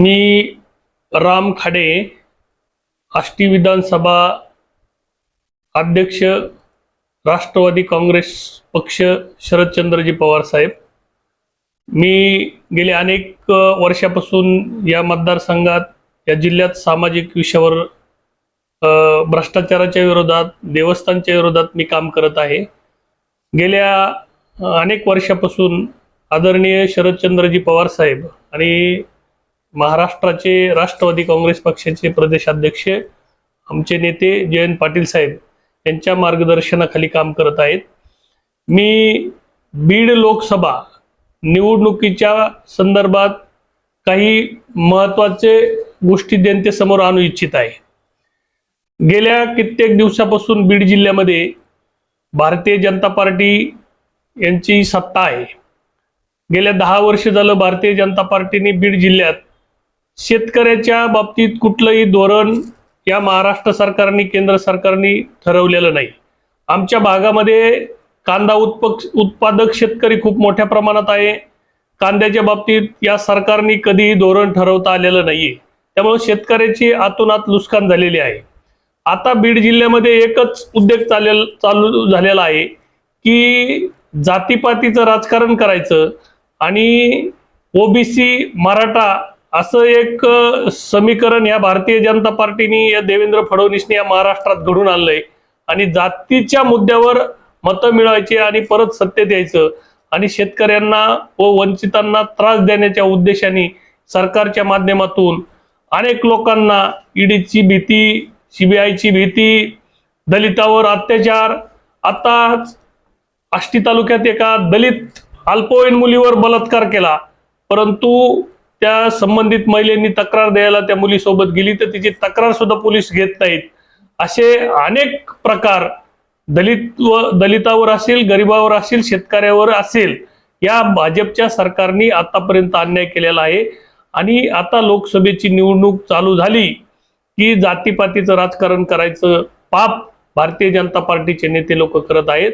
मी राम खाडे आष्टी विधानसभा अध्यक्ष राष्ट्रवादी काँग्रेस पक्ष शरदचंद्रजी पवार साहेब. मी गेले अनेक वर्षापासून या मतदारसंघात या जिल्ह्यात सामाजिक विषयावर भ्रष्टाचाराच्या विरोधात देवस्थानच्या विरोधात मी काम करत आहे. गेल्या अनेक वर्षापासून आदरणीय शरदचंद्रजी पवार साहेब आणि महाराष्ट्राचे राष्ट्रवादी काँग्रेस पक्षाचे प्रदेशाध्यक्ष आमचे नेते जयंत पाटील साहेब यांच्या मार्गदर्शनाखाली काम करत आहेत. मी बीड लोकसभा निवडणुकीच्या संदर्भात काही महत्त्वाचे गोष्टी जनतेसमोर आणू इच्छित आहे. गेल्या कित्येक दिवसापासून बीड जिल्ह्यामध्ये भारतीय जनता पार्टी यांची सत्ता आहे. गेल्या दहा वर्ष झालं भारतीय जनता पार्टीने बीड जिल्ह्यात शेतकऱ्याच्या बाबतीत कुठलंही धोरण या महाराष्ट्र सरकारने केंद्र सरकारने ठरवलेलं नाही. आमच्या भागामध्ये कांदा उत्पक उत्पादक शेतकरी खूप मोठ्या प्रमाणात आहे. कांद्याच्या बाबतीत या सरकारने कधीही धोरण ठरवता आलेलं नाहीये. त्यामुळे शेतकऱ्याची आतोनात नुकसान झालेली आहे. आता बीड जिल्ह्यामध्ये एकच उद्योग चालेल चालू झालेला आहे की जातीपातीचं राजकारण करायचं आणि ओबीसी मराठा असं एक समीकरण या भारतीय जनता पार्टीने या देवेंद्र फडणवीसने या महाराष्ट्रात घडून आणलंय. आणि जातीच्या मुद्द्यावर मतं मिळवायची आणि परत सत्य द्यायचं आणि शेतकऱ्यांना व वंचितांना त्रास देण्याच्या उद्देशाने सरकारच्या माध्यमातून अनेक लोकांना ईडीची भीती सीबीआयची भीती दलितावर अत्याचार. आता आष्टी तालुक्यात एका दलित अल्पवयीन मुलीवर बलात्कार केला. परंतु त्या संबंधित महिलेंनी तक्रार द्यायला त्या मुलीसोबत गेली तर तिची तक्रार सुद्धा पोलीस घेत नाहीत. असे अनेक प्रकार दलित व दलितावर असेल गरिबावर असेल शेतकऱ्यावर असेल या भाजपच्या सरकारने आतापर्यंत अन्याय केलेला आहे. आणि आता लोकसभेची निवडणूक चालू झाली की जातीपातीचं राजकारण करायचं पाप भारतीय जनता पार्टीचे नेते लोक करत आहेत.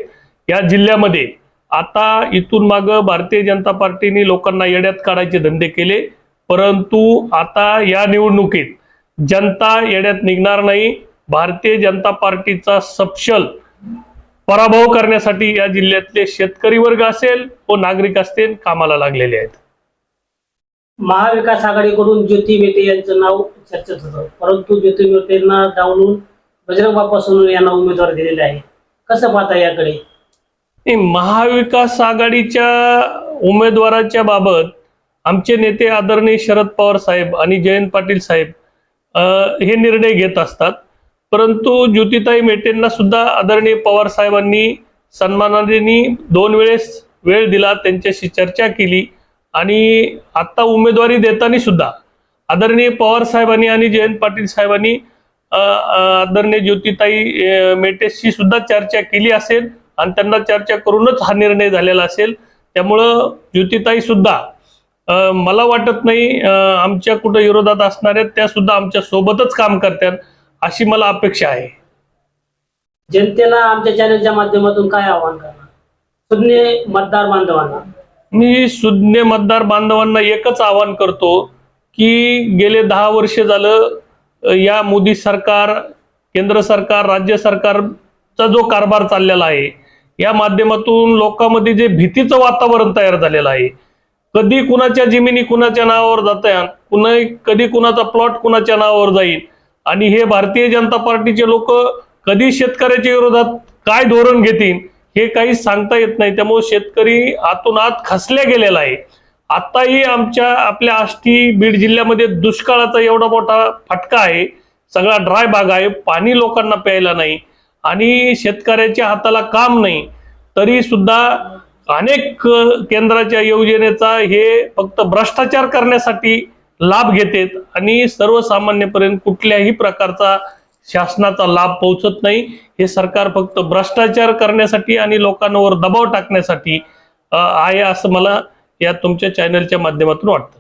या जिल्ह्यामध्ये आता इथून माग भारतीय जनता पार्टीने लोकांना येड्यात काढायचे धंदे केले. परंतु आता या निवडणुकीत जनता येड्यात निघणार नाही. भारतीय जनता पार्टीचा सपशल पराभव करण्यासाठी या जिल्ह्यातले शेतकरी वर्ग असेल व नागरिक असतील कामाला लागलेले आहेत. महाविकास आघाडीकडून ज्योती मेटे यांचं नाव चर्चेत होतं. परंतु ज्योती मेटेंना डावलून बजरंग बाप्पा सोनवणे यांना उमेदवार दिलेले आहे. कसं पाहता याकडे? महाविकास आघाडीच्या उमेदवाराच्या बाबत आमचे नेते आदरणीय शरद पवार साहेब आणि जयंत पाटील साहेब हे निर्णय घेत असतात. परंतु ज्योतिताई मेटेंना सुद्धा आदरणीय पवार साहेबांनी सन्मानाने दोन वेळेस वेळ दिला त्यांच्याशी चर्चा केली आणि आत्ता उमेदवारी देताना सुद्धा आदरणीय पवार साहेबांनी आणि जयंत पाटील साहेबांनी आदरणीय ज्योतिताई मेटेशी सुद्धा चर्चा केली असेल आणि त्यांना चर्चा करूनच हा निर्णय झालेला असेल. त्यामुळं ज्योतिताई सुद्धा मला वाटत नाही आमच्या कुठं विरोधात असणाऱ्या त्या सुद्धा आमच्या सोबतच काम करतात अशी मला अपेक्षा आहे. जनतेला आमच्या चॅनलच्या माध्यमातून काय आवाहन करणार? शून्य मतदार बांधवांना. मी सुज्ञ मतदार बांधवांना एकच आवाहन करतो की गेले दहा वर्ष झालं या मोदी सरकार केंद्र सरकार राज्य सरकारचा जो कारभार चाललेला आहे या माध्यमातून लोकांमध्ये जे भीतीचं वातावरण तयार झालेलं आहे कधी कुणाच्या जमिनी कुणाच्या नावावर जातात कुणाही कधी कुणाचा प्लॉट कुणाच्या नावावर जाईल आणि हे भारतीय जनता पार्टीचे लोक कधी शेतकऱ्याच्या विरोधात काय धोरण घेतील हे काही सांगता येत नाही. त्यामुळे शेतकरी आतून आत खसल्या गेलेला आहे. आताही आमच्या आपल्या आष्टी बीड जिल्ह्यामध्ये दुष्काळाचा एवढा मोठा फटका आहे. सगळा ड्राय भाग आहे. पाणी लोकांना प्यायला नाही. आणि शेतकऱ्याच्या हाताला काम नाही. तरी सुद्धा अनेक केंद्राच्या योजनेचा हे फक्त भ्रष्टाचार करण्यासाठी लाभ घेतात आणि सर्वसामान्यपर्यंत कुठल्याही प्रकारचा शासनाचा लाभ पोहोचत नाही. हे सरकार फक्त भ्रष्टाचार करण्यासाठी आणि लोकांवर दबाव टाकण्यासाठी आहे असं मला या तुमच्या चॅनलच्या माध्यमातून वाटतं.